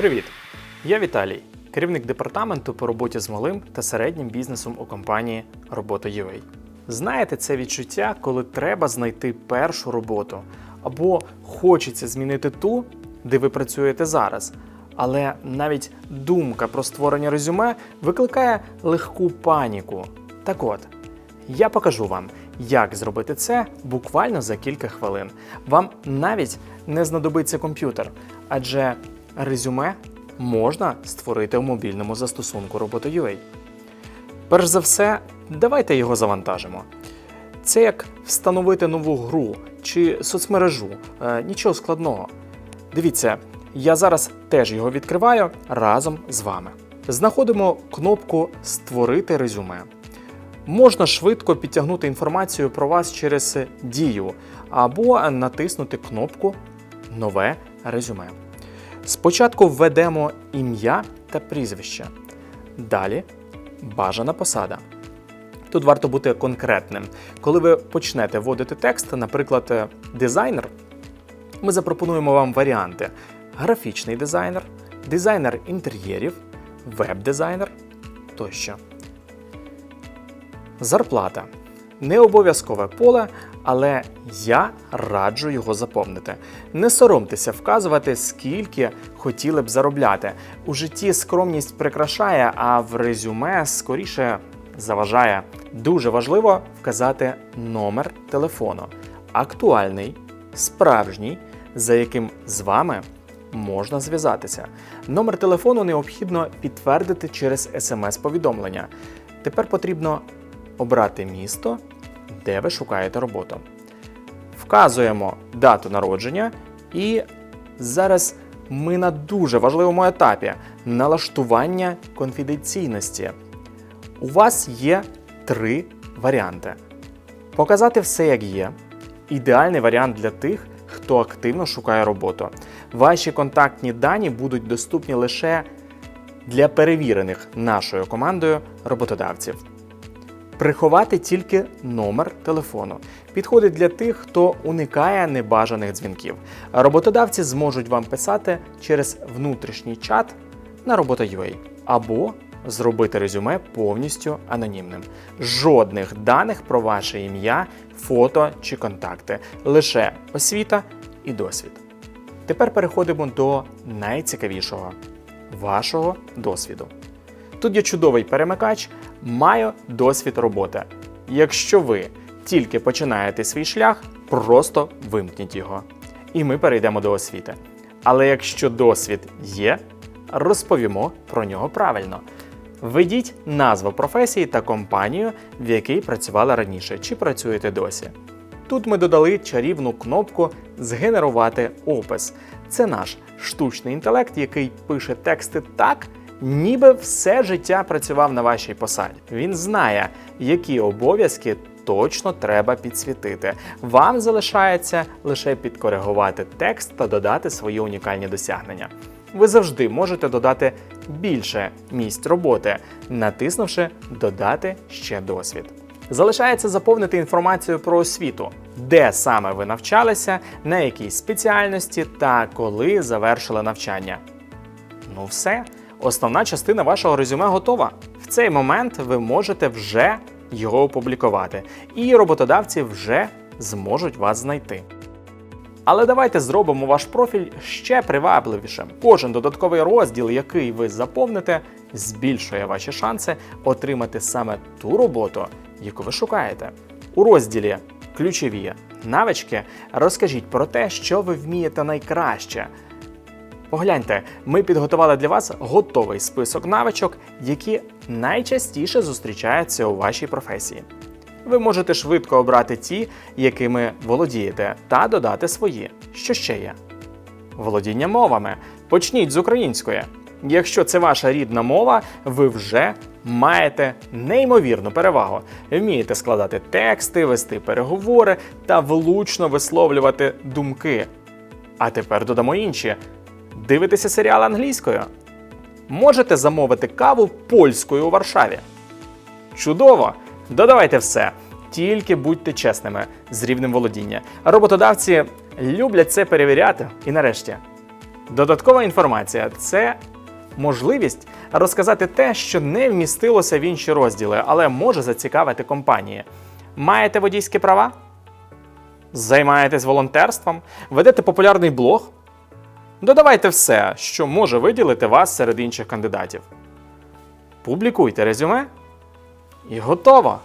Привіт! Я Віталій, керівник департаменту по роботі з малим та середнім бізнесом у компанії Робота.UA. Знаєте це відчуття, коли треба знайти першу роботу, або хочеться змінити ту, де ви працюєте зараз. Але навіть думка про створення резюме викликає легку паніку. Так от, я покажу вам, як зробити це буквально за кілька хвилин. Вам навіть не знадобиться комп'ютер, адже резюме можна створити у мобільному застосунку Робота.ua. Перш за все, давайте його завантажимо. Це як встановити нову гру чи соцмережу, Е, нічого складного. Дивіться, я зараз теж його відкриваю разом з вами. Знаходимо кнопку Створити резюме. Можна швидко підтягнути інформацію про вас через дію або натиснути кнопку Нове резюме. Спочатку введемо ім'я та прізвище. Далі бажана посада. Тут варто бути конкретним. Коли ви почнете вводити текст, наприклад, е, дизайнер, ми запропонуємо вам варіанти: графічний дизайнер, дизайнер інтер'єрів, веб-дизайнер тощо. Зарплата. Не обов'язкове поле, але я раджу його заповнити. Не соромтеся вказувати, скільки хотіли б заробляти. У житті скромність прикрашає, а в резюме скоріше заважає. Дуже важливо вказати номер телефону. Актуальний, справжній, за яким з вами можна зв'язатися. Номер телефону необхідно підтвердити через смс-повідомлення. Тепер потрібно обрати місто, де ви шукаєте роботу. Вказуємо дату народження, і зараз ми на дуже важливому етапі налаштування конфіденційності. У вас є три варіанти: показати все як є. Ідеальний варіант для тих, хто активно шукає роботу. Ваші контактні дані будуть доступні лише для перевірених нашою командою роботодавців. Приховати тільки номер телефону. Підходить для тих, хто уникає небажаних дзвінків. Роботодавці зможуть вам писати через внутрішній чат на робота.ua або зробити резюме повністю анонімним. Жодних даних про ваше ім'я, фото чи контакти, лише освіта і досвід. Тепер переходимо до найцікавішого вашого досвіду. Тут є чудовий перемикач, маю досвід роботи. Якщо ви тільки починаєте свій шлях, просто вимкніть його. І ми перейдемо до освіти. Але якщо досвід є, розповімо про нього правильно. Введіть назву професії та компанію, в якій працювали раніше, чи працюєте досі. Тут ми додали чарівну кнопку Згенерувати опис. Це наш штучний інтелект, який пише тексти так, ніби все життя працював на вашій посаді. Він знає, які обов'язки точно треба підсвітити. Вам залишається лише підкоригувати текст та додати свої унікальні досягнення. Ви завжди можете додати більше місць роботи, натиснувши Додати ще досвід. Залишається заповнити інформацію про освіту, де саме ви навчалися, на якій спеціальності та коли завершили навчання. Ну все, основна частина вашого резюме готова. В цей момент ви можете вже його опублікувати, і роботодавці вже зможуть вас знайти. Але давайте зробимо ваш профіль ще привабливішим. Кожен додатковий розділ, який ви заповните, збільшує ваші шанси отримати саме ту роботу, яку ви шукаєте. У розділі Ключові навички розкажіть про те, що ви вмієте найкраще. Погляньте, ми підготували для вас готовий список навичок, які найчастіше зустрічаються у вашій професії. Ви можете швидко обрати ті, якими володієте, та додати свої. Що ще є? Володіння мовами. Почніть з української. Якщо це ваша рідна мова, ви вже маєте неймовірну перевагу. Вмієте складати тексти, вести переговори та влучно висловлювати думки. А тепер додамо інші. Дивитеся серіал англійською. Можете замовити каву польською у Варшаві. Чудово! Додавайте все. Тільки будьте чесними з рівнем володіння. Роботодавці люблять це перевіряти. І нарешті, Додаткова інформація це можливість розказати те, що не вмістилося в інші розділи, але може зацікавити компанії. Маєте водійські права? Займаєтесь волонтерством? Ведете популярний блог? Додавайте все, що може виділити вас серед інших кандидатів. Публікуйте резюме і готово.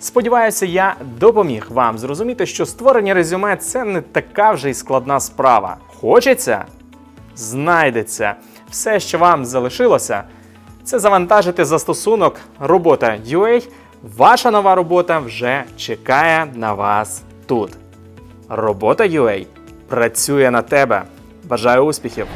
Сподіваюся, я допоміг вам зрозуміти, що створення резюме це не така вже й складна справа. Хочеться? Знайдеться. Все, що вам залишилося, це завантажити застосунок робота UA. Ваша нова робота вже чекає на вас тут. Робота UA працює на тебе. Бажаю успіхів!